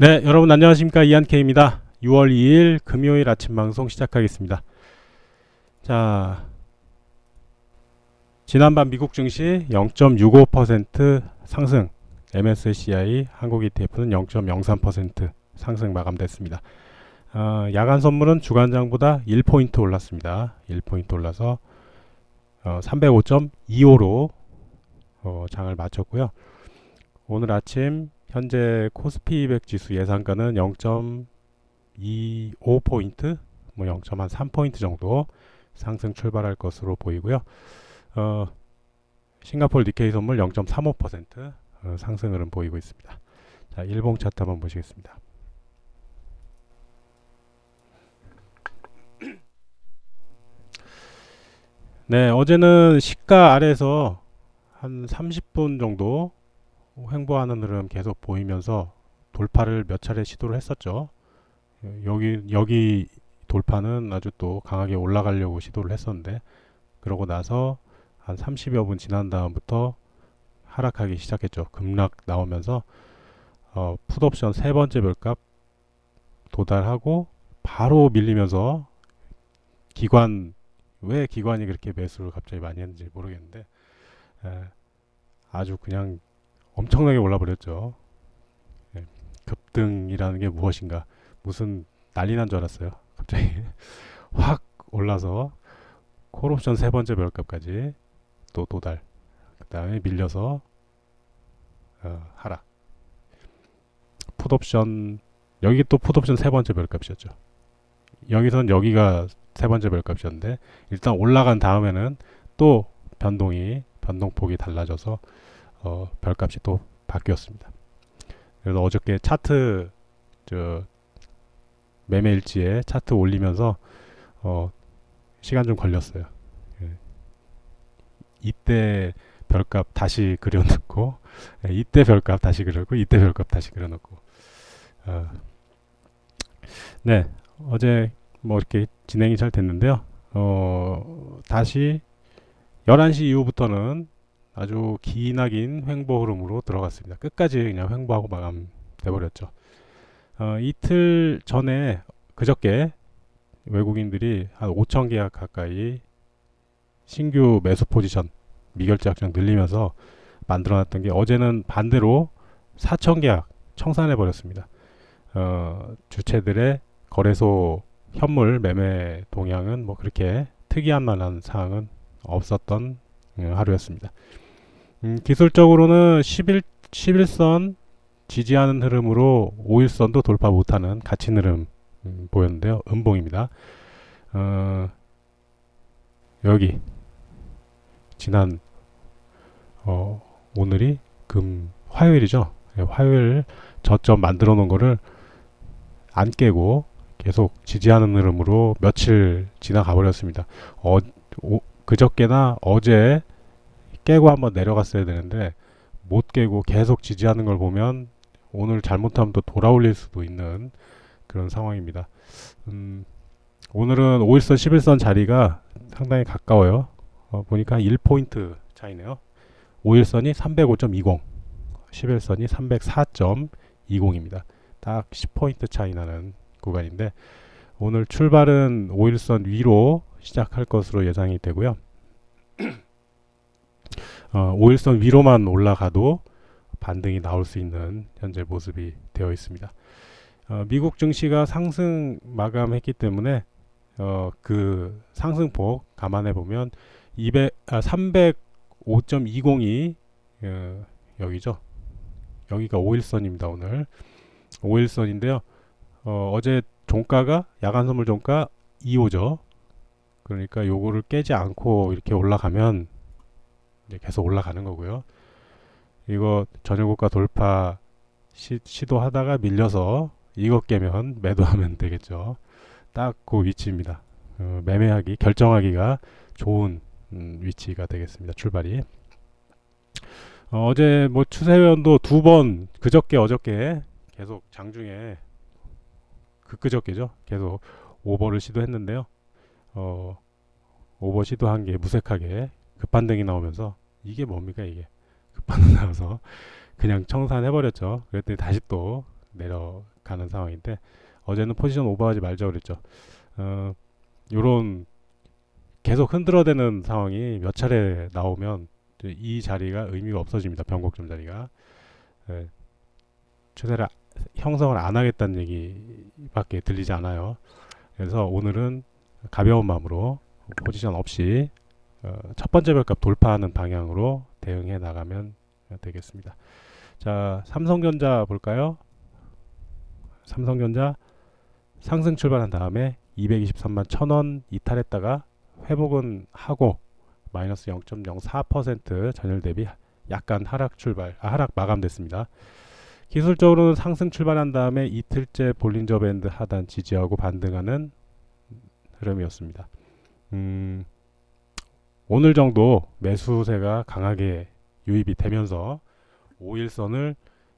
네, 여러분 안녕하십니까 이한케입니다. 6월 2일 금요일 아침 방송 시작하겠습니다. 자, 지난밤 미국 증시 0.65% 상승, MSCI 한국 ETF는 0.03% 상승 마감됐습니다. 어, 야간 선물은 주간장보다 1포인트 올랐습니다. 1포인트 올라서 어, 305.25로 어, 장을 마쳤고요. 오늘 아침 현재 코스피 200 지수 예상가는 0.25포인트, 뭐 0.3포인트 정도 상승 출발할 것으로 보이고요. 어, 싱가폴 니케이 선물 0.35% 어, 상승 흐름 보이고 있습니다. 자, 일봉 차트 한번 보시겠습니다. 네, 어제는 시가 아래에서 한 30분 정도 횡보하는 흐름 계속 보이면서 돌파를 몇 차례 시도를 했었죠. 여기 여기 돌파는 아주 또 강하게 올라가려고 시도를 했었는데 그러고 나서 한 30여 분 지난 다음부터 하락하기 시작했죠. 급락 나오면서 어, 풋옵션 세 번째 별값 도달하고 바로 밀리면서 기관 왜 기관이 그렇게 매수를 갑자기 많이 했는지 모르겠는데 에, 아주 그냥 엄청나게 올라버렸죠. 예, 급등이라는 게 무엇인가 무슨 난리 난 줄 알았어요. 갑자기 확 올라서 콜옵션 세 번째 별값까지 또 도달. 그 다음에 밀려서 어, 하락. 풋옵션 여기 또 풋옵션 세 번째 별값이었죠. 여기선 여기가 세 번째 별값이었는데 일단 올라간 다음에는 또 변동이 변동폭이 달라져서 어, 별값이 또 바뀌었습니다. 그래서 어저께 차트 저 매매 일지에 차트 올리면서 어, 시간 좀 걸렸어요. 예. 이때 별값 다시 그려놓고 예, 이때 별값 다시 그려놓고 이때 별값 다시 그려놓고 어, 네 어제 뭐 이렇게 진행이 잘 됐는데요. 어, 다시 11시 이후부터는 아주 기나긴 횡보 흐름으로 들어갔습니다. 끝까지 그냥 횡보하고 마감돼 버렸죠. 어, 이틀 전에 그저께 외국인들이 한 5천 계약 가까이 신규 매수 포지션 미결제 확정 늘리면서 만들어놨던 게 어제는 반대로 4천 계약 청산해 버렸습니다. 어, 주체들의 거래소 현물 매매 동향은 뭐 그렇게 특이한 만한 사항은 없었던 음, 하루였습니다. 음, 기술적으로는 11, 11선 지지하는 흐름으로 5일선도 돌파 못하는 갇힌 흐름 음, 보였는데요. 음봉입니다. 어, 여기 지난 어, 오늘이 금 화요일이죠. 네, 화요일 저점 만들어 놓은 거를 안 깨고 계속 지지하는 흐름으로 며칠 지나가 버렸습니다. 어, 오, 그저께나 어제 깨고 한번 내려갔어야 되는데 못 깨고 계속 지지하는 걸 보면 오늘 잘못하면 또 돌아올릴 수도 있는 그런 상황입니다. 음, 오늘은 5일선, 11선 자리가 상당히 가까워요. 어, 보니까 1포인트 차이네요. 5일선이 305.20, 11선이 304.20입니다. 딱 10포인트 차이 나는 구간인데 오늘 출발은 5일선 위로 시작할 것으로 예상이 되고요. 어, 5일선 위로만 올라가도 반등이 나올 수 있는 현재 모습이 되어 있습니다. 어, 미국 증시가 상승 마감했기 때문에 어, 그 상승폭 감안해 보면 200, 아, 305.20이 어, 여기죠. 여기가 5일선입니다. 오늘 5일선인데요. 어, 어제 종가가 야간 선물 종가 2호죠. 그러니까 요거를 깨지 않고 이렇게 올라가면 이제 계속 올라가는 거고요. 이거 전일고가 돌파 시, 시도하다가 밀려서 이거 깨면 매도하면 되겠죠. 딱 그 위치입니다. 어, 매매하기 결정하기가 좋은 음, 위치가 되겠습니다. 출발이. 어, 제뭐 추세연도 두 번 그저께 어저께 계속 장중에 그 그저께죠. 계속 오버를 시도했는데요. 어, 오버 시도한 게 무색하게 급반등이 나오면서 이게 뭡니까 이게 급반등 나와서 그냥 청산해 버렸죠. 그랬더니 다시 또 내려가는 상황인데 어제는 포지션 오버하지 말자 그랬죠. 어, 요런 계속 흔들어대는 상황이 몇 차례 나오면 이 자리가 의미가 없어집니다. 변곡점 자리가 예, 추세를 형성을 안 하겠다는 얘기밖에 들리지 않아요. 그래서 오늘은 가벼운 마음으로 포지션 없이 어, 첫 번째 별값 돌파하는 방향으로 대응해 나가면 되겠습니다. 자, 삼성전자 볼까요? 삼성전자 상승 출발한 다음에 223만 1000원 이탈했다가 회복은 하고 마이너스 0.04% 전일 대비 약간 하락 출발, 아, 하락 마감됐습니다. 기술적으로는 상승 출발한 다음에 이틀째 볼린저 밴드 하단 지지하고 반등하는 흐름이었습니다. 음, 오늘 정도 매수세가 강하게 유입이 되면서 5일선을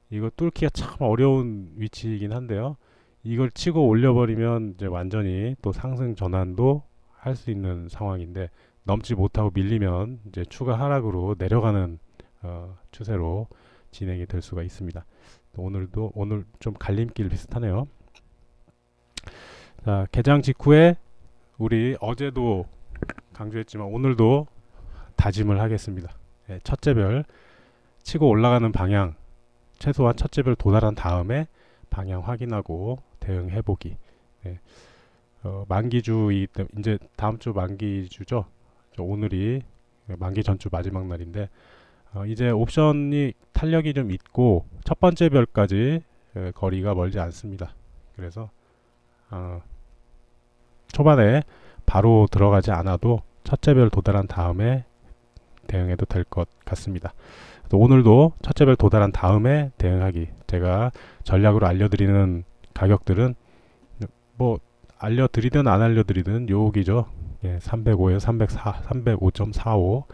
이거 뚫기가 참 어려운 위치이긴 한데요. 이걸 치고 올려버리면 이제 완전히 또 상승 전환도 할 수 있는 상황인데 넘지 못하고 밀리면 이제 추가 하락으로 내려가는 어, 추세로 진행이 될 수가 있습니다. 또 오늘도 오늘 좀 갈림길 비슷하네요. 자 개장 직후에 우리 어제도 강조했지만 오늘도 다짐을 하겠습니다. 예, 첫째 별 치고 올라가는 방향 최소한 첫째 별 도달한 다음에 방향 확인하고 대응해 보기. 예. 어, 만기주이기 때문에 이제 다음 주 만기주죠. 저 오늘이 만기 전주 마지막 날인데 어, 이제 옵션이 탄력이 좀 있고 첫 번째 별까지 에, 거리가 멀지 않습니다. 그래서 어, 초반에 바로 들어가지 않아도 첫째 별 도달한 다음에 대응해도 될 것 같습니다. 또 오늘도 첫째 별 도달한 다음에 대응하기. 제가 전략으로 알려드리는 가격들은 뭐 알려드리든 안 알려드리든 요기죠. 예, 305에서 304, 305.45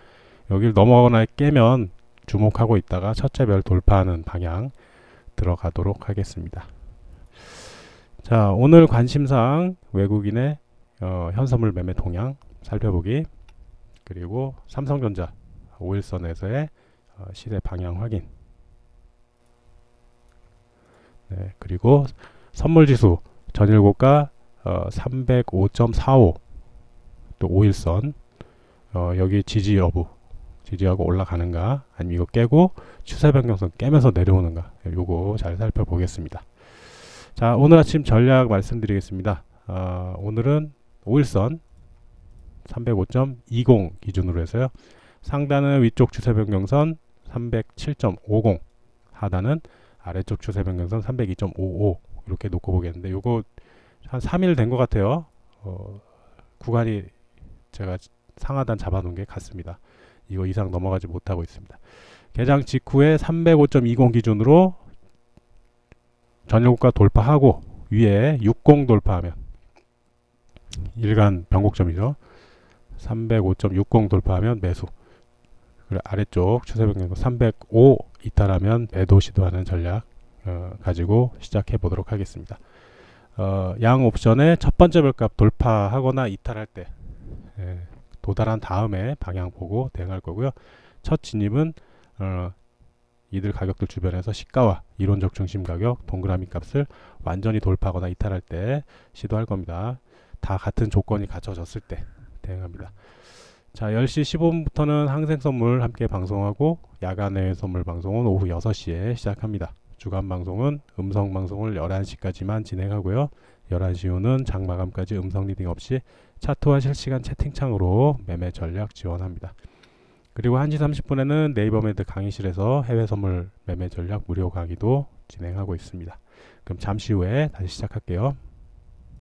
여기를 넘어가거나 깨면 주목하고 있다가 첫째 별 돌파하는 방향 들어가도록 하겠습니다. 자, 오늘 관심사항 외국인의 어, 현선물 매매 동향 살펴보기. 그리고 삼성전자 5일선에서의 어, 시대 방향 확인. 네, 그리고 선물지수 전일고가 어, 305.45 또 5일선. 어, 여기 지지 여부 지지하고 올라가는가? 아니면 이거 깨고 추세 변경선 깨면서 내려오는가? 요거 잘 살펴보겠습니다. 자 오늘 아침 전략 말씀드리겠습니다. 어, 오늘은 5일선 305.20 기준으로 해서요 상단은 위쪽 추세 변경선 307.50 하단은 아래쪽 추세 변경선 302.55 이렇게 놓고 보겠는데 요거 한 3일 된 것 같아요 어, 구간이 제가 상하단 잡아놓은 게 같습니다. 이거 이상 넘어가지 못하고 있습니다. 개장 직후에 305.20 기준으로 전일고가 돌파하고 위에 60 돌파하면 일간 변곡점이죠. 305.60 돌파하면 매수. 그리고 아래쪽 추세 변경 305 이탈하면 매도 시도하는 전략 어, 가지고 시작해 보도록 하겠습니다. 어, 양 옵션의 첫 번째 별값 돌파하거나 이탈할 때 예, 도달한 다음에 방향 보고 대응할 거고요. 첫 진입은 어, 이들 가격들 주변에서 시가와 이론적 중심 가격 동그라미 값을 완전히 돌파하거나 이탈할 때 시도할 겁니다. 다 같은 조건이 갖춰졌을 때 대응합니다. 자, 10시 15분부터는 항생 선물 함께 방송하고 야간의 선물 방송은 오후 6시에 시작합니다. 주간 방송은 음성 방송을 11시까지만 진행하고요. 11시 후는 장마감까지 음성 리딩 없이 차트와 실시간 채팅창으로 매매 전략 지원합니다. 그리고 1시 30분에는 네이버 매드 강의실에서 해외 선물 매매 전략 무료 강의도 진행하고 있습니다. 그럼 잠시 후에 다시 시작할게요.